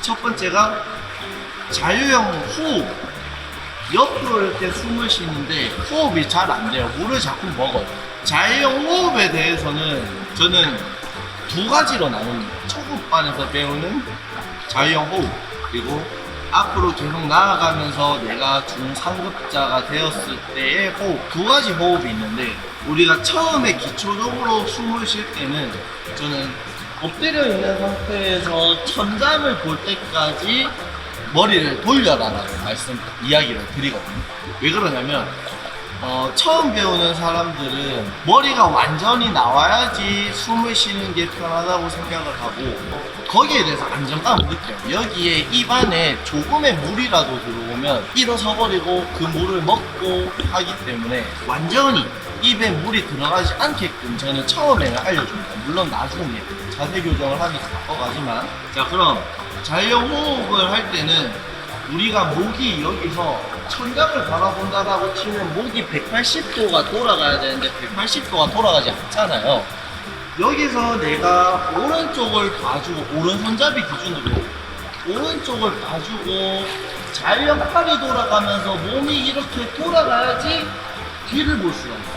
첫 번째가 자유형 호흡. 옆으로 이렇게 숨을 쉬는데 호흡이 잘 안 돼요. 물을 자꾸 먹어요. 자유형 호흡에 대해서는 저는 두 가지로 나눕니다. 초급반에서 배우는 자유형 호흡 그리고 앞으로 계속 나아가면서 내가 중상급자가 되었을 때의 호흡 두 가지 호흡이 있는데 우리가 처음에 기초적으로 숨을 쉴 때는 저는 엎드려 있는 상태에서 천장을 볼 때까지 머리를 돌려라라고 말씀 이야기를 드리거든요. 왜 그러냐면 어, 처음 배우는 사람들은 머리가 완전히 나와야지 숨을 쉬는 게 편하다고 생각을 하고 거기에 대해서 안정감을 느껴요. 여기에 입안에 조금의 물이라도 들어오면 일어서 버리고 그 물을 먹고 하기 때문에 완전히 입에 물이 들어가지 않게끔 저는 처음에는 알려줍니다. 물론 나중에 자세 교정을 하면서 바꿔가지만 자 그럼 자유형 호흡을 할 때는 우리가 목이 여기서 천장을 바라본다라고 치면 목이 180도가 돌아가야 되는데 180도가 돌아가지 않잖아요. 여기서 내가 오른쪽을 봐주고 오른손잡이 기준으로 오른쪽을 봐주고 자유형 팔이 돌아가면서 몸이 이렇게 돌아가야지 뒤를 볼 수가 있어.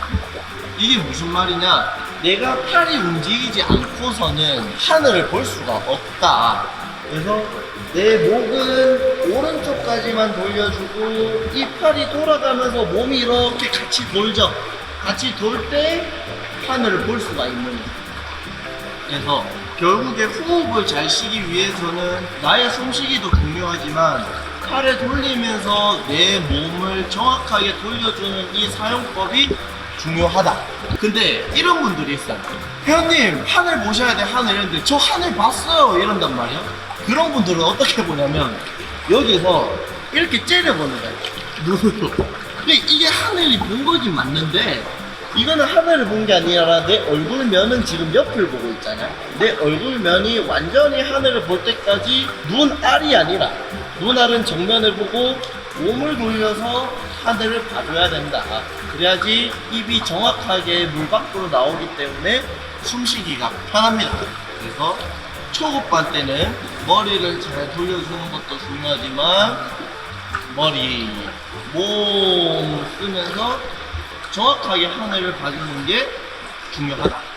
이게 무슨 말이냐? 내가 팔이 움직이지 않고서는 하늘을 볼 수가 없다. 그래서 내 목은 오른쪽까지만 돌려주고 이 팔이 돌아가면서 몸이 이렇게 같이 돌죠. 같이 돌 때 하늘을 볼 수가 있는 거예요. 그래서 결국에 호흡을 잘 쉬기 위해서는 나의 숨쉬기도 중요하지만 팔을 돌리면서 내 몸을 정확하게 돌려주는 이 사용법이 중요하다. 근데 이런 분들이 있어요. 회원님 하늘 보셔야 돼 하늘 이런데 저 하늘 봤어요 이런단 말이야. 그런 분들은 어떻게 보냐면 여기서 이렇게 째려보는 거야 눈으로. 근데 이게 하늘이 본 거지 맞는데 이거는 하늘을 본 게 아니라 내 얼굴면은 지금 옆을 보고 있잖아. 내 얼굴면이 완전히 하늘을 볼 때까지 눈알이 아니라 눈알은 정면을 보고 몸을 돌려서 하늘을 봐줘야 된다. 그래야지 입이 정확하게 물 밖으로 나오기 때문에 숨쉬기가 편합니다. 그래서 초급반 때는 머리를 잘 돌려주는 것도 중요하지만 머리, 몸 쓰면서 정확하게 하늘을 봐주는 게 중요하다.